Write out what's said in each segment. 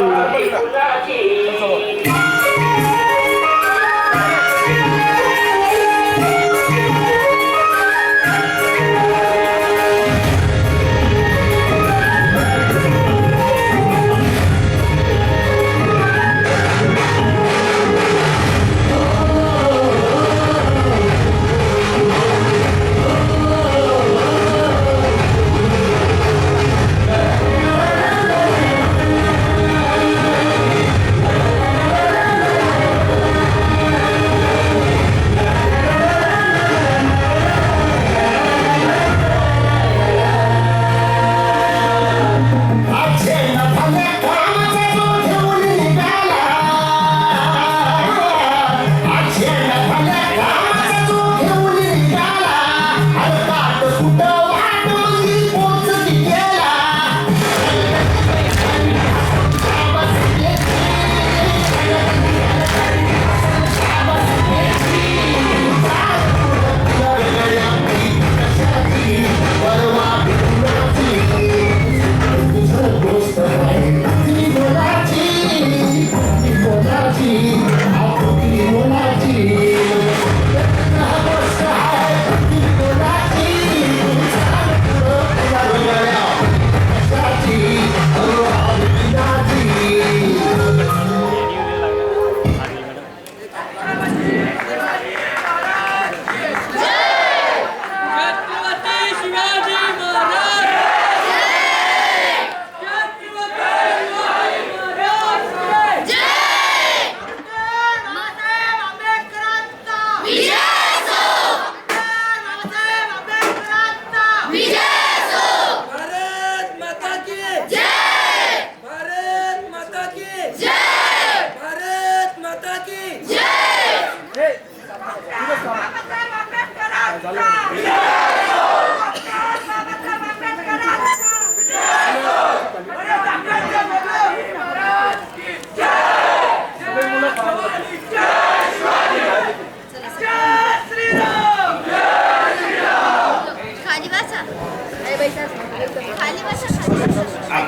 不要紧。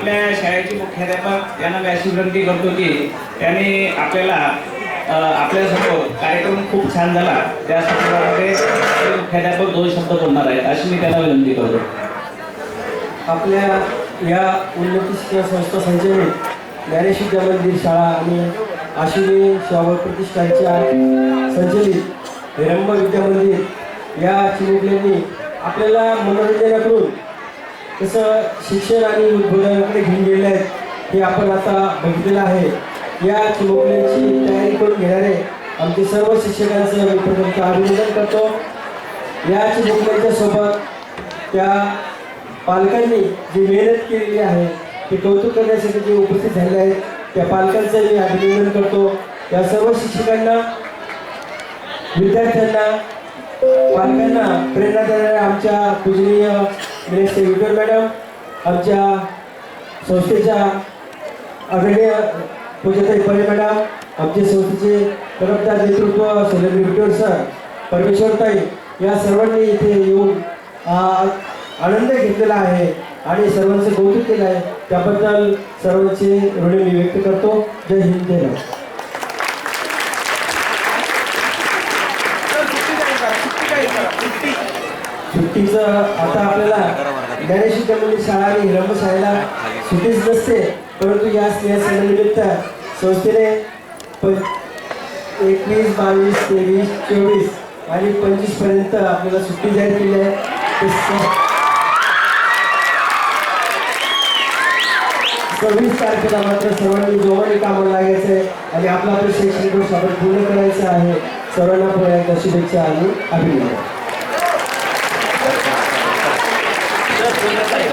आपल्या शाळेचे मुख्याध्यापक यांना मी अशी विनंती करतो की त्यांनी आपल्याला आपल्यासोबत आपल्यासमोर कार्यक्रम खूप छान झाला. त्या संदर्भामध्ये मुख्याध्यापक दोन शब्द बोलणार आहेत अशी मी त्यांना विनंती करतो. आपल्या या उन्नती शिक्षण संस्था संचलित ज्ञानेश विद्या मंदिर शाळा आणि आशिनी शाहू प्रतिष्ठानच्या संचलित हिरंब विद्या मंदिर या चिमुकल्यांनी आपल्याला मनोरंजनाकडून तसं शिक्षण आणि उद्बोधनाकडे घेऊन गेले आहेत हे आपण आता बघितलेलं आहे. या चिमुकल्यांची तयारी करून घेणारे आमचे सर्व शिक्षकांचं मी प्रथमतः अभिनंदन करतो. या चिमुकल्यांच्या सोबत त्या पालकांनी जी मेहनत केलेली आहे ते कौतुक करण्यासाठी जे उपस्थित झाले आहेत त्या पालकांचं मी अभिनंदन करतो. या सर्व शिक्षकांना विद्यार्थ्यांना पालकांना प्रेरणा देणाऱ्या आमच्या पूजनीय श्री विठ्ठल मॅडम आमच्या संस्थेच्या आदरणीय पूजाताई परे मॅडम आमच्या संस्थेचे तरफदार नेतृत्व सोलंकी विठ्ठल सर परमेश्वरताई या सर्वांनी इथे येऊन आनंद घेतलेला आहे आणि सर्वांचे कौतुक केलं आहे. त्याबद्दल सर्वांचे ऋण मी व्यक्त करतो. जय हिंद जय राम सुट्टीचं आता आपल्याला गणेश विद्यामंदिर शाळा आणि हिरंब शाळेला सुट्टीच नसते परंतु या स्नेहसणानिमित्त संस्थेने प- एकवीस बावीस तेवीस चोवीस आणि पंचवीसपर्यंत आपल्याला सुट्टी जाहीर केली आहे. सव्वीस तारखेला मात्र सर्वांनी जोमाने कामाला लागायचं आहे आणि आपला आपलं शैक्षणिक वर्ष आपण पूर्ण करायचं आहे. सर्वांना पुढे एकदा शुभेच्छा आणि अभिनंदन.